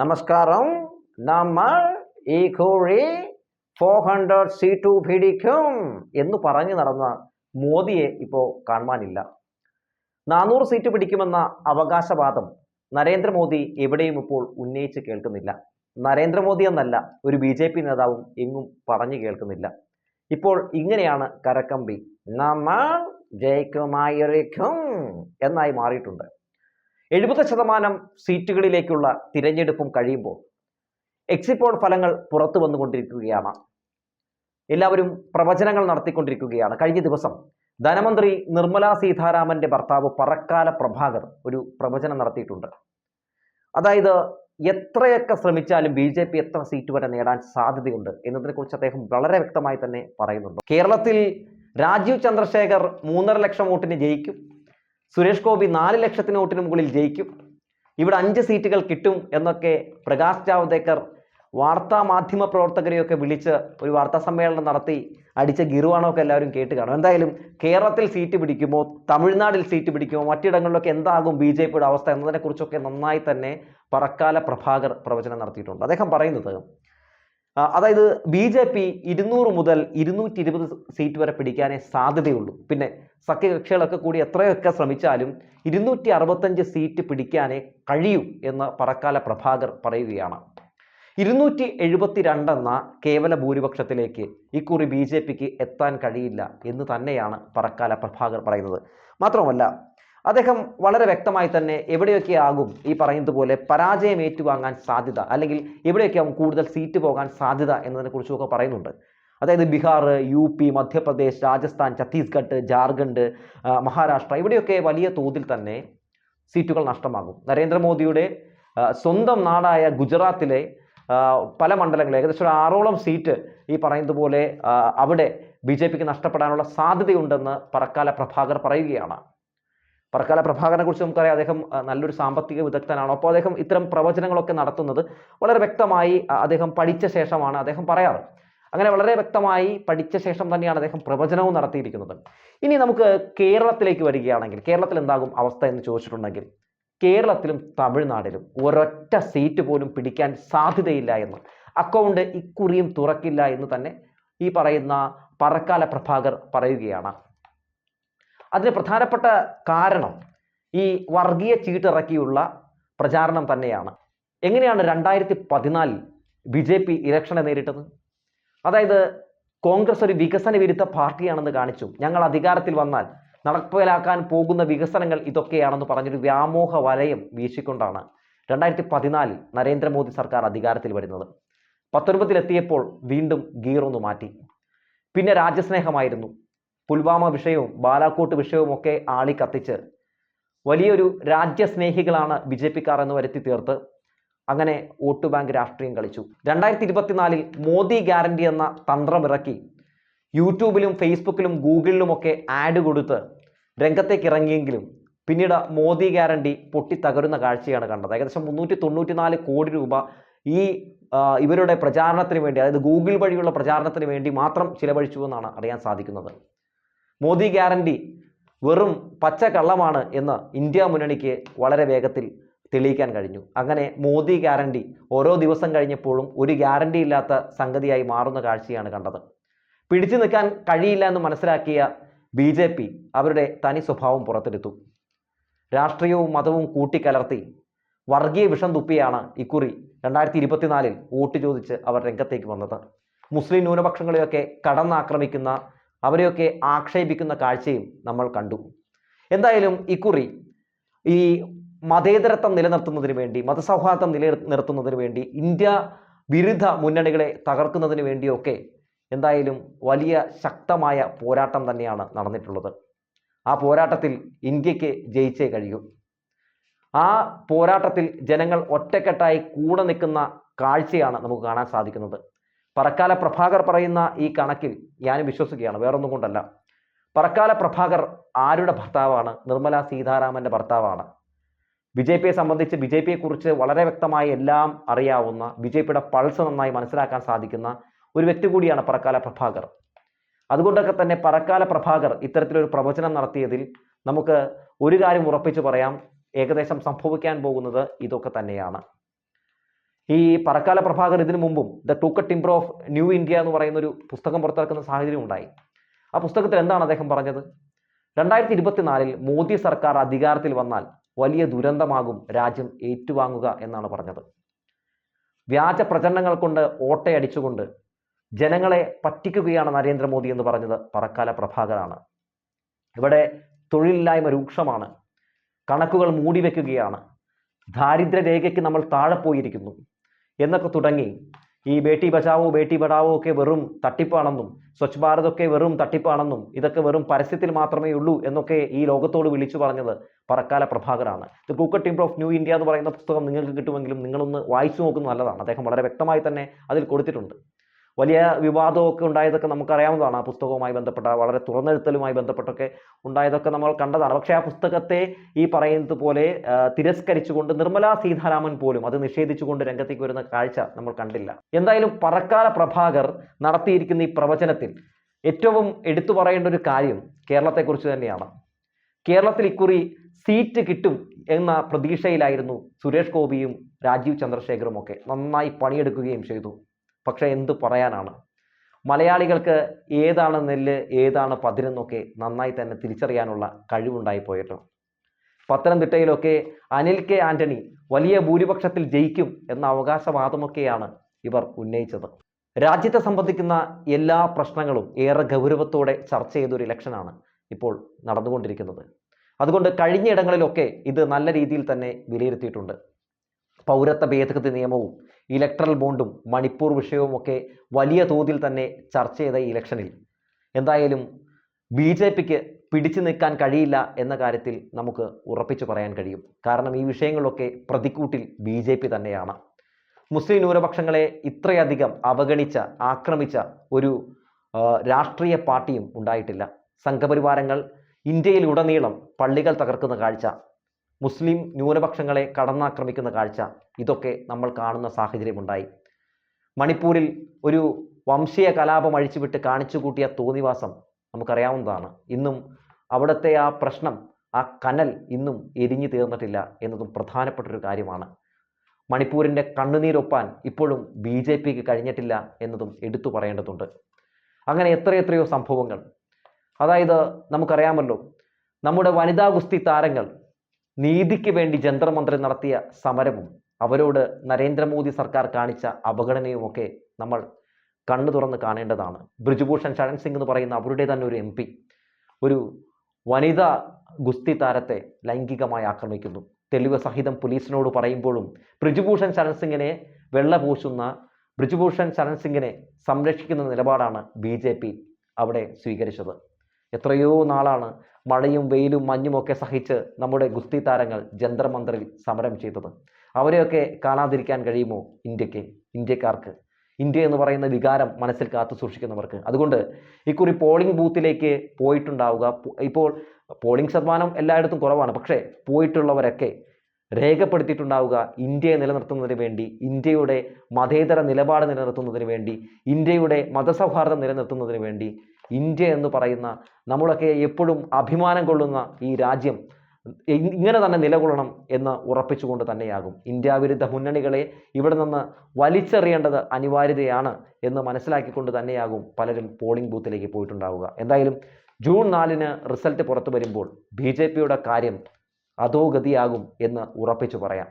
നമസ്കാരം. നമ്മൾ ഈ കോഴി ഫോർ ഹൺഡ്രഡ് സി ടു പിടിക്കും എന്ന് പറഞ്ഞു നടന്ന മോദിയെ ഇപ്പോൾ കാണുവാനില്ല. നാനൂറ് സീറ്റ് പിടിക്കുമെന്ന അവകാശവാദം നരേന്ദ്രമോദി എവിടെയും ഇപ്പോൾ ഉന്നയിച്ച് കേൾക്കുന്നില്ല. നരേന്ദ്രമോദി എന്നല്ല ഒരു ബി ജെ പി നേതാവും എങ്ങും പറഞ്ഞു കേൾക്കുന്നില്ല. ഇപ്പോൾ ഇങ്ങനെയാണ് കരക്കമ്പി. നമ്മൾ ജയിക്കുമായിരിക്കും എന്നായി മാറിയിട്ടുണ്ട്. എഴുപത് ശതമാനം സീറ്റുകളിലേക്കുള്ള തിരഞ്ഞെടുപ്പും കഴിയുമ്പോൾ എക്സിറ്റ് പോൾ ഫലങ്ങൾ പുറത്തു വന്നുകൊണ്ടിരിക്കുകയാണ്. എല്ലാവരും പ്രവചനങ്ങൾ നടത്തിക്കൊണ്ടിരിക്കുകയാണ്. കഴിഞ്ഞ ദിവസം ധനമന്ത്രി നിർമ്മല സീതാരാമന്റെ ഭർത്താവ് പറക്കാല പ്രഭാകർ ഒരു പ്രവചനം നടത്തിയിട്ടുണ്ട്. അതായത് എത്രയൊക്കെ ശ്രമിച്ചാലും ബി ജെ പി എത്ര സീറ്റ് വരെ നേടാൻ സാധ്യതയുണ്ട് എന്നതിനെക്കുറിച്ച് അദ്ദേഹം വളരെ വ്യക്തമായി തന്നെ പറയുന്നുണ്ട്. കേരളത്തിൽ രാജീവ് ചന്ദ്രശേഖർ മൂന്നര ലക്ഷം വോട്ടിന് ജയിക്കും. സുരേഷ് ഗോപി നാല് ലക്ഷത്തിന് വോട്ടിന് മുകളിൽ ജയിക്കും. ഇവിടെ അഞ്ച് സീറ്റുകൾ കിട്ടും എന്നൊക്കെ പ്രകാശ് ജാവ്ദേക്കർ വാർത്താ മാധ്യമ പ്രവർത്തകരെയൊക്കെ വിളിച്ച് ഒരു വാർത്താ സമ്മേളനം നടത്തി അടിച്ച ഗിറുവാണൊക്കെ എല്ലാവരും കേട്ട് കാണും. എന്തായാലും കേരളത്തിൽ സീറ്റ് പിടിക്കുമോ തമിഴ്നാട്ടിൽ സീറ്റ് പിടിക്കുമോ മറ്റിടങ്ങളിലൊക്കെ എന്താകും ബി ജെ പിയുടെ അവസ്ഥ എന്നതിനെക്കുറിച്ചൊക്കെ നന്നായി തന്നെ പറക്കാല പ്രഭാകർ പ്രവചനം നടത്തിയിട്ടുണ്ട്. അദ്ദേഹം പറയുന്നത് അതായത് ബി ജെ പി ഇരുന്നൂറ് മുതൽ ഇരുന്നൂറ്റി ഇരുപത് സീറ്റ് വരെ പിടിക്കാനേ സാധ്യതയുള്ളൂ. പിന്നെ സഖ്യകക്ഷികളൊക്കെ കൂടി എത്രയൊക്കെ ശ്രമിച്ചാലും ഇരുന്നൂറ്റി അറുപത്തഞ്ച് സീറ്റ് പിടിക്കാനേ കഴിയൂ എന്ന് പറക്കാല പ്രഭാകർ പറയുകയാണ്. ഇരുന്നൂറ്റി എഴുപത്തിരണ്ടെന്ന കേവല ഭൂരിപക്ഷത്തിലേക്ക് ഇക്കുറി ബി ജെ പിക്ക് എത്താൻ കഴിയില്ല എന്ന് തന്നെയാണ് പറക്കാല പ്രഭാകർ പറയുന്നത്. മാത്രമല്ല അദ്ദേഹം വളരെ വ്യക്തമായി തന്നെ എവിടെയൊക്കെ ആകും ഈ പറയുന്നത് പോലെ പരാജയം ഏറ്റുവാങ്ങാൻ സാധ്യത അല്ലെങ്കിൽ എവിടെയൊക്കെ ആകും കൂടുതൽ സീറ്റ് പോകാൻ സാധ്യത എന്നതിനെക്കുറിച്ചൊക്കെ പറയുന്നുണ്ട്. അതായത് ബീഹാർ യു പി മധ്യപ്രദേശ് രാജസ്ഥാൻ ഛത്തീസ്ഗഡ് ജാർഖണ്ഡ് മഹാരാഷ്ട്ര ഇവിടെയൊക്കെ വലിയ തോതിൽ തന്നെ സീറ്റുകൾ നഷ്ടമാകും. നരേന്ദ്രമോദിയുടെ സ്വന്തം നാടായ ഗുജറാത്തിലെ പല മണ്ഡലങ്ങളിൽ ഏകദേശം ഒരു ആറോളം സീറ്റ് ഈ പറയുന്നത് പോലെ അവിടെ ബി ജെ പിക്ക് നഷ്ടപ്പെടാനുള്ള സാധ്യതയുണ്ടെന്ന് പറക്കാല പ്രഭാകർ പറയുകയാണ്. പറക്കാല പ്രഭാകരനെ കുറിച്ച് നമുക്കറിയാം. അദ്ദേഹം നല്ലൊരു സാമ്പത്തിക വിദഗ്ധനാണ്. അപ്പോൾ അദ്ദേഹം ഇത്തരം പ്രവചനങ്ങളൊക്കെ നടത്തുന്നത് വളരെ വ്യക്തമായി അദ്ദേഹം പഠിച്ച ശേഷമാണ് അദ്ദേഹം പറയാറ്. അങ്ങനെ വളരെ വ്യക്തമായി പഠിച്ച ശേഷം തന്നെയാണ് അദ്ദേഹം പ്രവചനവും നടത്തിയിരിക്കുന്നത്. ഇനി നമുക്ക് കേരളത്തിലേക്ക് വരികയാണെങ്കിൽ കേരളത്തിൽ എന്താകും അവസ്ഥ എന്ന് ചോദിച്ചിട്ടുണ്ടെങ്കിൽ കേരളത്തിലും തമിഴ്നാട്ടിലും ഒരൊറ്റ സീറ്റ് പോലും പിടിക്കാൻ സാധ്യതയില്ല എന്ന്. അക്കൗണ്ട് ഇക്കുറിയും തുറക്കില്ല എന്ന് തന്നെ ഈ പറയുന്ന പറക്കാല പ്രഭാകർ പറയുകയാണ്. അതിന് പ്രധാനപ്പെട്ട കാരണം ഈ വർഗീയ ചീട്ടിറക്കിയുള്ള പ്രചാരണം തന്നെയാണ്. എങ്ങനെയാണ് രണ്ടായിരത്തി പതിനാലിൽ ബി ജെ പി ഇലക്ഷനെ നേരിട്ടത്? അതായത് കോൺഗ്രസ് ഒരു വികസന വിരുദ്ധ പാർട്ടിയാണെന്ന് കാണിച്ചു. ഞങ്ങൾ അധികാരത്തിൽ വന്നാൽ നടപ്പിലാക്കാൻ പോകുന്ന വികസനങ്ങൾ ഇതൊക്കെയാണെന്ന് പറഞ്ഞൊരു വ്യാമോഹ വലയം വീശിക്കൊണ്ടാണ് രണ്ടായിരത്തി പതിനാലിൽ നരേന്ദ്രമോദി സർക്കാർ അധികാരത്തിൽ വരുന്നത്. പത്തൊൻപതിലെത്തിയപ്പോൾ വീണ്ടും ഗീറൊന്ന് മാറ്റി. പിന്നെ രാജ്യസ്നേഹമായിരുന്നു. പുൽവാമ വിഷയവും ബാലാക്കോട്ട് വിഷയവും ഒക്കെ ആളി കത്തിച്ച് വലിയൊരു രാജ്യസ്നേഹികളാണ് ബി ജെ പിക്കാർ എന്ന് വരുത്തി തീർത്ത്. അങ്ങനെ വോട്ട് ബാങ്ക് രാഷ്ട്രീയം കളിച്ചു. രണ്ടായിരത്തി ഇരുപത്തിനാലിൽ മോദി ഗ്യാരണ്ടി എന്ന തന്ത്രമിറക്കി യൂട്യൂബിലും ഫേസ്ബുക്കിലും ഗൂഗിളിലുമൊക്കെ ആഡ് കൊടുത്ത് രംഗത്തേക്ക് ഇറങ്ങിയെങ്കിലും പിന്നീട് മോദി ഗ്യാരണ്ടി പൊട്ടിത്തകരുന്ന കാഴ്ചയാണ് കണ്ടത്. ഏകദേശം മുന്നൂറ്റി തൊണ്ണൂറ്റിനാല് കോടി രൂപ ഈ ഇവരുടെ പ്രചാരണത്തിന് വേണ്ടി അതായത് ഗൂഗിൾ വഴിയുള്ള പ്രചാരണത്തിന് വേണ്ടി മാത്രം ചിലവഴിച്ചു എന്നാണ് അറിയാൻ സാധിക്കുന്നത്. മോദി ഗ്യാരണ്ടി വെറും പച്ച കള്ളമാണ് എന്ന് ഇന്ത്യ മുന്നണിക്ക് വളരെ വേഗത്തിൽ തെളിയിക്കാൻ കഴിഞ്ഞു. അങ്ങനെ മോദി ഗ്യാരണ്ടി ഓരോ ദിവസം കഴിഞ്ഞപ്പോഴും ഒരു ഗ്യാരണ്ടി ഇല്ലാത്ത സംഗതിയായി മാറുന്ന കാഴ്ചയാണ് കണ്ടത്. പിടിച്ചു നിൽക്കാൻ കഴിയില്ല എന്ന് മനസ്സിലാക്കിയ ബി ജെ പി അവരുടെ തനി സ്വഭാവം പുറത്തെടുത്തു. രാഷ്ട്രീയവും മതവും കൂട്ടിക്കലർത്തി വർഗീയ വിഷം തുപ്പിയാണ് ഇക്കുറി രണ്ടായിരത്തി ഇരുപത്തിനാലിൽ വോട്ട് ചോദിച്ച് അവർ രംഗത്തേക്ക് വന്നത്. മുസ്ലിം ന്യൂനപക്ഷങ്ങളെയൊക്കെ കടന്നാക്രമിക്കുന്ന അവരെയൊക്കെ ആക്ഷേപിക്കുന്ന കാഴ്ചയും നമ്മൾ കണ്ടു. എന്തായാലും ഇക്കുറി ഈ മതേതരത്വം നിലനിർത്തുന്നതിന് വേണ്ടി മതസൗഹാർദ്ദം നിലനിർത്തുന്നതിന് വേണ്ടി ഇന്ത്യ വിരുദ്ധ മുന്നണികളെ തകർക്കുന്നതിന് വേണ്ടിയൊക്കെ എന്തായാലും വലിയ ശക്തമായ പോരാട്ടം തന്നെയാണ് നടന്നിട്ടുള്ളത്. ആ പോരാട്ടത്തിൽ ഇന്ത്യയ്ക്ക് ജയിച്ചേ കഴിയൂ. ആ പോരാട്ടത്തിൽ ജനങ്ങൾ ഒറ്റക്കെട്ടായി കൂടെ നിൽക്കുന്ന കാഴ്ചയാണ് നമുക്ക് കാണാൻ സാധിക്കുന്നത്. പറക്കാല പ്രഭാകർ പറയുന്ന ഈ കണക്കിൽ ഞാൻ വിശ്വസിക്കുകയാണ് വേറൊന്നും കൊണ്ടല്ല. പറക്കാല പ്രഭാകർ ആരുടെ ഭർത്താവാണ്? നിർമ്മല സീതാരാമന്റെ ഭർത്താവാണ്. ബി ജെ പിയെ സംബന്ധിച്ച് ബി ജെ പിയെ കുറിച്ച് വളരെ വ്യക്തമായി എല്ലാം അറിയാവുന്ന ബി ജെ പിയുടെ പൾസ് നന്നായി മനസ്സിലാക്കാൻ സാധിക്കുന്ന ഒരു വ്യക്തി കൂടിയാണ് പറക്കാല പ്രഭാകർ. അതുകൊണ്ടൊക്കെ തന്നെ പറക്കാല പ്രഭാകർ ഇത്തരത്തിലൊരു പ്രവചനം നടത്തിയതിൽ നമുക്ക് ഒരു കാര്യം ഉറപ്പിച്ചു പറയാം. ഏകദേശം സംഭവിക്കാൻ പോകുന്നത് ഇതൊക്കെ തന്നെയാണ്. ഈ പറക്കാല പ്രഭാകർ ഇതിനു മുമ്പും the crooked timber of New India എന്ന് പറയുന്ന ഒരു പുസ്തകം പുറത്തിറക്കുന്ന സാഹചര്യം ഉണ്ടായി. ആ പുസ്തകത്തിൽ എന്താണ് അദ്ദേഹം പറഞ്ഞത്? രണ്ടായിരത്തി ഇരുപത്തിനാലിൽ മോദി സർക്കാർ അധികാരത്തിൽ വന്നാൽ വലിയ ദുരന്തമാകും രാജ്യം ഏറ്റുവാങ്ങുക എന്നാണ് പറഞ്ഞത്. വ്യാജ പ്രചരണങ്ങൾ കൊണ്ട് ഓട്ടയടിച്ചുകൊണ്ട് ജനങ്ങളെ പറ്റിക്കുകയാണ് നരേന്ദ്രമോദി എന്ന് പറഞ്ഞത് പറക്കാല പ്രഭാകരാണ്. ഇവിടെ തൊഴിലില്ലായ്മ രൂക്ഷമാണ്. കണക്കുകൾ മൂടിവെക്കുകയാണ്. ദാരിദ്ര്യരേഖയ്ക്ക് നമ്മൾ താഴെ പോയിരിക്കുന്നു. എന്നൊക്കെ തുടങ്ങി. ഈ ബേട്ടി ബച്ചാവോ ബേട്ടി പഠാവോ ഒക്കെ വെറും തട്ടിപ്പാണെന്നും സ്വച്ഛ് ഭാരത് ഒക്കെ വെറും തട്ടിപ്പാണെന്നും ഇതൊക്കെ വെറും പരസ്യത്തിൽ മാത്രമേ ഉള്ളൂ എന്നൊക്കെ ഈ ലോകത്തോട് വിളിച്ചു പറഞ്ഞത് Parakala പ്രഭാകരാണ്. The crooked timber of New India എന്ന് പറയുന്ന പുസ്തകം നിങ്ങൾക്ക് കിട്ടുമെങ്കിലും നിങ്ങളൊന്ന് വായിച്ചു നോക്കുന്നത് നല്ലതാണ്. അദ്ദേഹം വളരെ വ്യക്തമായി തന്നെ അതിൽ കൊടുത്തിട്ടുണ്ട്. വലിയ വിവാദമൊക്കെ ഉണ്ടായതൊക്കെ നമുക്കറിയാവുന്നതാണ്. ആ പുസ്തകവുമായി ബന്ധപ്പെട്ട വളരെ തുറന്നെഴുത്തലുമായി ബന്ധപ്പെട്ടൊക്കെ ഉണ്ടായതൊക്കെ നമ്മൾ കണ്ടതാണ്. പക്ഷേ ആ പുസ്തകത്തെ ഈ പറയുന്നത് പോലെ തിരസ്കരിച്ചുകൊണ്ട് നിർമ്മലാ സീതാരാമൻ പോലും അത് നിഷേധിച്ചുകൊണ്ട് രംഗത്തേക്ക് വരുന്ന കാഴ്ച നമ്മൾ കണ്ടില്ല. എന്തായാലും പറക്കാല പ്രഭാകർ നടത്തിയിരിക്കുന്ന ഈ പ്രവചനത്തിൽ ഏറ്റവും എടുത്തു പറയേണ്ട ഒരു കാര്യം കേരളത്തെക്കുറിച്ച് തന്നെയാണ്. കേരളത്തിൽ ഇക്കുറി സീറ്റ് കിട്ടും എന്ന പ്രതീക്ഷയിലായിരുന്നു സുരേഷ് ഗോപിയും രാജീവ് ചന്ദ്രശേഖറും ഒക്കെ നന്നായി പണിയെടുക്കുകയും ചെയ്തു. പക്ഷേ എന്ത് പറയാനാണ്? മലയാളികൾക്ക് ഏതാണ് നെല്ല് ഏതാണ് പതിരെന്നൊക്കെ നന്നായി തന്നെ തിരിച്ചറിയാനുള്ള കഴിവുണ്ടായി പോയിട്ട്. പത്തനംതിട്ടയിലൊക്കെ അനിൽ കെ ആന്റണി വലിയ ഭൂരിപക്ഷത്തിൽ ജയിക്കും എന്ന അവകാശവാദമൊക്കെയാണ് ഇവർ ഉന്നയിച്ചത്. രാജ്യത്തെ സംബന്ധിക്കുന്ന എല്ലാ പ്രശ്നങ്ങളും ഏറെ ഗൗരവത്തോടെ ചർച്ച ചെയ്തൊരു ഇലക്ഷനാണ് ഇപ്പോൾ നടന്നുകൊണ്ടിരിക്കുന്നത്. അതുകൊണ്ട് കഴിഞ്ഞ ഇടങ്ങളിലൊക്കെ ഇത് നല്ല രീതിയിൽ തന്നെ വിലയിരുത്തിയിട്ടുണ്ട്. പൗരത്വ ഭേദഗതി നിയമവും ഇലക്ട്രൽ ബോണ്ടും മണിപ്പൂർ വിഷയവും ഒക്കെ വലിയ തോതിൽ തന്നെ ചർച്ച ചെയ്ത ഇലക്ഷനിൽ എന്തായാലും ബി ജെ പിക്ക് പിടിച്ചു നിൽക്കാൻ കഴിയില്ല എന്ന കാര്യത്തിൽ നമുക്ക് ഉറപ്പിച്ചു പറയാൻ കഴിയും. കാരണം ഈ വിഷയങ്ങളൊക്കെ പ്രതിക്കൂട്ടിൽ ബി ജെ പി തന്നെയാണ്. മുസ്ലിം ന്യൂനപക്ഷങ്ങളെ ഇത്രയധികം അവഗണിച്ച ആക്രമിച്ച ഒരു രാഷ്ട്രീയ പാർട്ടിയും ഉണ്ടായിട്ടില്ല. സംഘപരിവാരങ്ങൾ ഇന്ത്യയിലുടനീളം പള്ളികൾ തകർക്കുന്ന കാഴ്ച മുസ്ലിം ന്യൂനപക്ഷങ്ങളെ കടന്നാക്രമിക്കുന്ന കാഴ്ച ഇതൊക്കെ നമ്മൾ കാണുന്ന സാഹചര്യമുണ്ടായി. മണിപ്പൂരിൽ ഒരു വംശീയ കലാപം അഴിച്ചുവിട്ട് കാണിച്ചു കൂട്ടിയ തോന്നിവാസം നമുക്കറിയാവുന്നതാണ്. ഇന്നും അവിടുത്തെ ആ പ്രശ്നം ആ കനൽ ഇന്നും എരിഞ്ഞു തീർന്നിട്ടില്ല എന്നതും പ്രധാനപ്പെട്ട ഒരു കാര്യമാണ്. മണിപ്പൂരിന്റെ കണ്ണുനീരൊപ്പാൻ ഇപ്പോഴും ബി ജെ പിക്ക് കഴിഞ്ഞിട്ടില്ല എന്നതും എടുത്തു പറയേണ്ടതുണ്ട്. അങ്ങനെ എത്രയെത്രയോ സംഭവങ്ങൾ. അതായത് നമുക്കറിയാമല്ലോ നമ്മുടെ വനിതാ ഗുസ്തി താരങ്ങൾ നീതിക്ക് വേണ്ടി ജന്തർമന്ത്രി നടത്തിയ സമരവും അവരോട് നരേന്ദ്രമോദി സർക്കാർ കാണിച്ച അവഗണനയുമൊക്കെ നമ്മൾ കണ്ണു തുറന്ന് കാണേണ്ടതാണ്. ബ്രിജുഭൂഷൺ ശരൺ സിംഗ് എന്ന് പറയുന്ന അവരുടെ തന്നെ ഒരു എം പി ഒരു വനിതാ ഗുസ്തി താരത്തെ ലൈംഗികമായി ആക്രമിക്കുന്നു. തെളിവ് സഹിതം പോലീസിനോട് പറയുമ്പോഴും ബ്രിജുഭൂഷൺ ശരൺ സിംഗിനെ വെള്ളപൂശുന്ന ബ്രിജുഭൂഷൺ ശരൺ സിംഗിനെ സംരക്ഷിക്കുന്ന നിലപാടാണ് ബി അവിടെ സ്വീകരിച്ചത്. എത്രയോ നാളാണ് മഴയും വെയിലും മഞ്ഞുമൊക്കെ സഹിച്ച് നമ്മുടെ ഗുസ്തി താരങ്ങൾ ജന്തർമന്ത്രിൽ സമരം ചെയ്തത്. അവരെയൊക്കെ കാണാതിരിക്കാൻ കഴിയുമോ ഇന്ത്യയ്ക്ക്? ഇന്ത്യക്കാർക്ക്. ഇന്ത്യ എന്ന് പറയുന്ന വികാരം മനസ്സിൽ കാത്തു സൂക്ഷിക്കുന്നവർക്ക്. അതുകൊണ്ട് ഇക്കുറി പോളിംഗ് ബൂത്തിലേക്ക് പോയിട്ടുണ്ടാവുക. ഇപ്പോൾ പോളിംഗ് ശതമാനം എല്ലായിടത്തും കുറവാണ്. പക്ഷേ പോയിട്ടുള്ളവരൊക്കെ രേഖപ്പെടുത്തിയിട്ടുണ്ടാവുക ഇന്ത്യയെ നിലനിർത്തുന്നതിന് വേണ്ടി ഇന്ത്യയുടെ മതേതര നിലപാട് നിലനിർത്തുന്നതിന് വേണ്ടി ഇന്ത്യയുടെ മതസൗഹാർദ്ദം നിലനിർത്തുന്നതിന് വേണ്ടി ഇന്ത്യ എന്ന് പറയുന്ന നമ്മളൊക്കെ എപ്പോഴും അഭിമാനം കൊള്ളുന്ന ഈ രാജ്യം ഇങ്ങനെ തന്നെ നിലകൊള്ളണം എന്ന് ഉറപ്പിച്ചുകൊണ്ട് തന്നെയാകും. ഇന്ത്യ വിരുദ്ധ മുന്നണികളെ ഇവിടെ നിന്ന് വലിച്ചെറിയേണ്ടത് അനിവാര്യതയാണ് എന്ന് മനസ്സിലാക്കിക്കൊണ്ട് തന്നെയാകും പലരും പോളിംഗ് ബൂത്തിലേക്ക് പോയിട്ടുണ്ടാവുക. എന്തായാലും ജൂൺ നാലിന് റിസൾട്ട് പുറത്തു വരുമ്പോൾ ബി ജെ പിയുടെ കാര്യം അധോഗതിയാകും എന്ന് ഉറപ്പിച്ചു പറയാം.